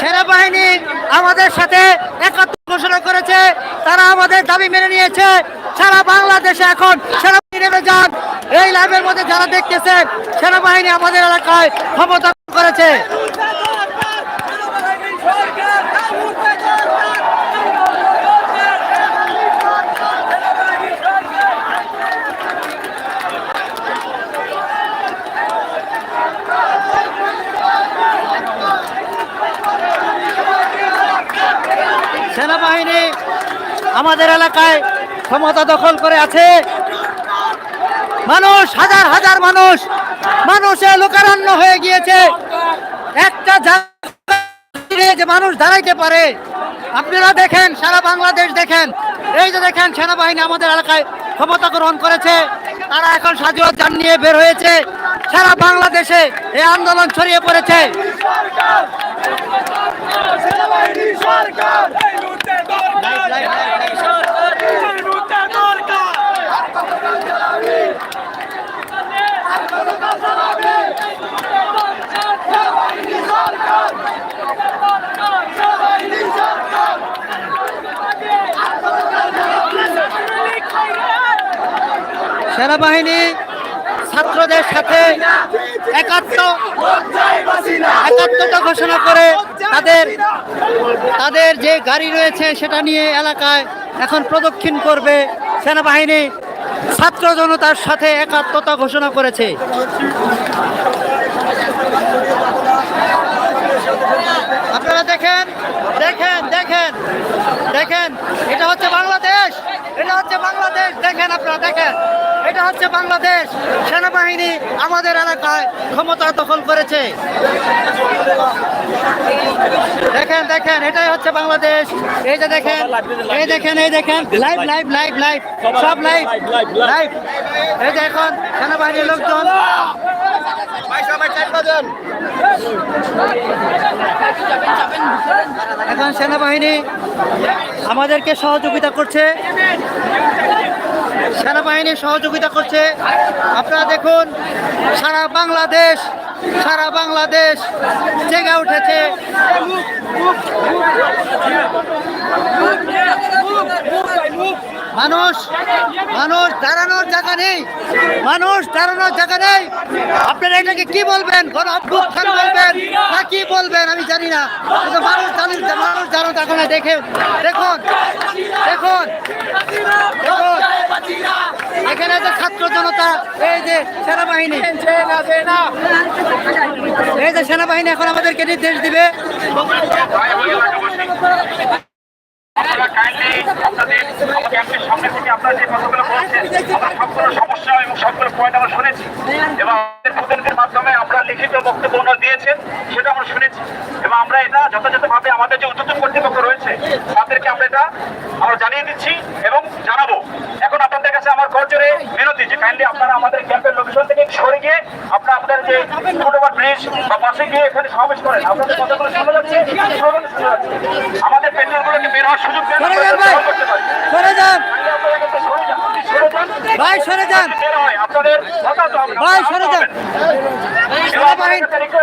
সেনাবাহিনী আমাদের সাথে একাত্ম ঘোষণা করেছে। তারা আমাদের দাবি মেনে নিয়েছে। সারা বাংলাদেশে এখন সেনাবাহিনী নেমে যান। এই লাইভের মধ্যে যারা দেখতেছেন, সেনাবাহিনী আমাদের এলাকায় ক্ষমতা করেছে। সেনাবাহিনী আমাদের এলাকায় ক্ষমতা দখল করে আছে। মানুষ, হাজার হাজার মানুষ মানুষে লোকারণ্য হয়ে গিয়েছে। একটা যে মানুষ দাঁড়াইতে পারে, আপনারা দেখেন, সারা বাংলাদেশ দেখেন। এই যে দেখেন, সেনাবাহিনী আমাদের এলাকায় ক্ষমতা গ্রহণ করেছে। তারা এখন স্বাধীনতা যান নিয়ে বের হয়েছে। সারা বাংলাদেশে এই আন্দোলন ছড়িয়ে পড়েছে। সেনাবাহিনী ছাত্রদের সাথে একাত্ম একাত্মতা ঘোষণা করে তাদের তাদের যে গাড়ি রয়েছে সেটা নিয়ে এলাকায় এখন প্রদক্ষিণ করবে সেনাবাহিনী। ছাত্র জনতার সাথে একাত্মতা ঘোষণা করেছে। আপনারা দেখেন দেখেন দেখেন দেখেন, এটা হচ্ছে বাংলাদেশ, এটা হচ্ছে বাংলাদেশ। দেখেন আপনারা, দেখেন। এটা হচ্ছে বাংলাদেশ সেনাবাহিনী আমাদের এলাকায় ক্ষমতা দখল করেছে। দেখেন দেখেন, এটাই হচ্ছে বাংলাদেশ। এই যে দেখেন, এই দেখেন এই দেখেন, লাইভ লাইভ লাইভ লাইভ, সব লাইভ লাইভ। এই যে এখন সেনাবাহিনীর লোকজন। এখন সেনাবাহিনী আমাদেরকে সহযোগিতা করছে। সেনাবাহিনী সহযোগিতা করছে। আপনারা দেখুন, সারা বাংলাদেশ সারা বাংলাদেশ জেগে উঠেছে। মানুষ মানুষ দাঁড়ানোর জায়গা নেই। মানুষ দাঁড়ানোর জায়গা নেই। আপনারা এটাকে কি বলবেন? অভ্যুত্থান বলবেন না কি বলবেন? আমি জানি না। কিন্তু মানুষ জানেন মানুষ জানো এখন দেখে দেখুন দেখুন দেখুন। এখানে যে ছাত্র জনতা, এই যে সেনাবাহিনী, এই যে সেনাবাহিনী এখন আমাদেরকে নির্দেশ দিবে। আপনারা যে কথাগুলো সবগুলো সমস্যা এবং সবগুলো আমরা শুনেছি এবং আমাদের মাধ্যমে লিখিত বক্তব্য সেটা আমরা শুনেছি এবং আমরা এটা যথাযথভাবে আমাদের যে উচ্চতম কর্তৃপক্ষ রয়েছে তাদেরকে আমরা এটা আমরা জানিয়ে দিচ্ছি এবং জানাব। কাছে আমার করজোরে বিনতি যে কাইন্ডলি আপনারা আমাদের ক্যাম্পের লোকেশন থেকে সরে গিয়ে আপনারা আপনাদের যে ফুটওভার ব্রিজ বা পাশে গিয়ে এখানে সমাবেশ করেন। আপনাদের কথাগুলো শোনা যাচ্ছে শোনা যাচ্ছে। আমাদের পেট্রোলগুলোকে বের হওয়ার সুযোগ দেন সরে যান ভাই সরে যান। ভাই সরে যান। ভাই কথা সরে যান।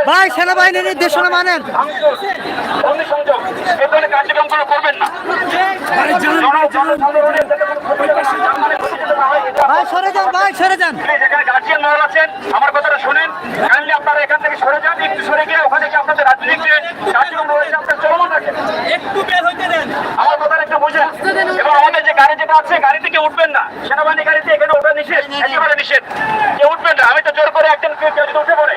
ভাই সেনাবাহিনীর নির্দেশনা মানেন। কার্যক্রমগুলো করবেন না হয়, জানমালের ক্ষতি যাতে না হয়, এটা ভাই সরে যান ভাই সরে যান। এখানে গার্জিয়ান মহল আছেন আমার কথাটা শুনেন। কাইন্ডলি আপনারা এখান থেকে সরে যান একটু সরে গিয়ে ওখানে গিয়ে আপনাদের রাজনৈতিক যে কার্যক্রম রয়েছে আপনার চলমান রাখেন। একটু বের হইতে দেন। আমার কথাটা একটু বুঝেন। এবং আমাদের যে গাড়ি যেটা আছে গাড়ি থেকে উঠবেন না। সেনাবাহিনী গাড়িতে এখানে ওঠা নিষেধ একেবারে নিষেধ। কেউ উঠবেন না। আমি তো জোর করে একজন কেউ যদি উঠে পড়ে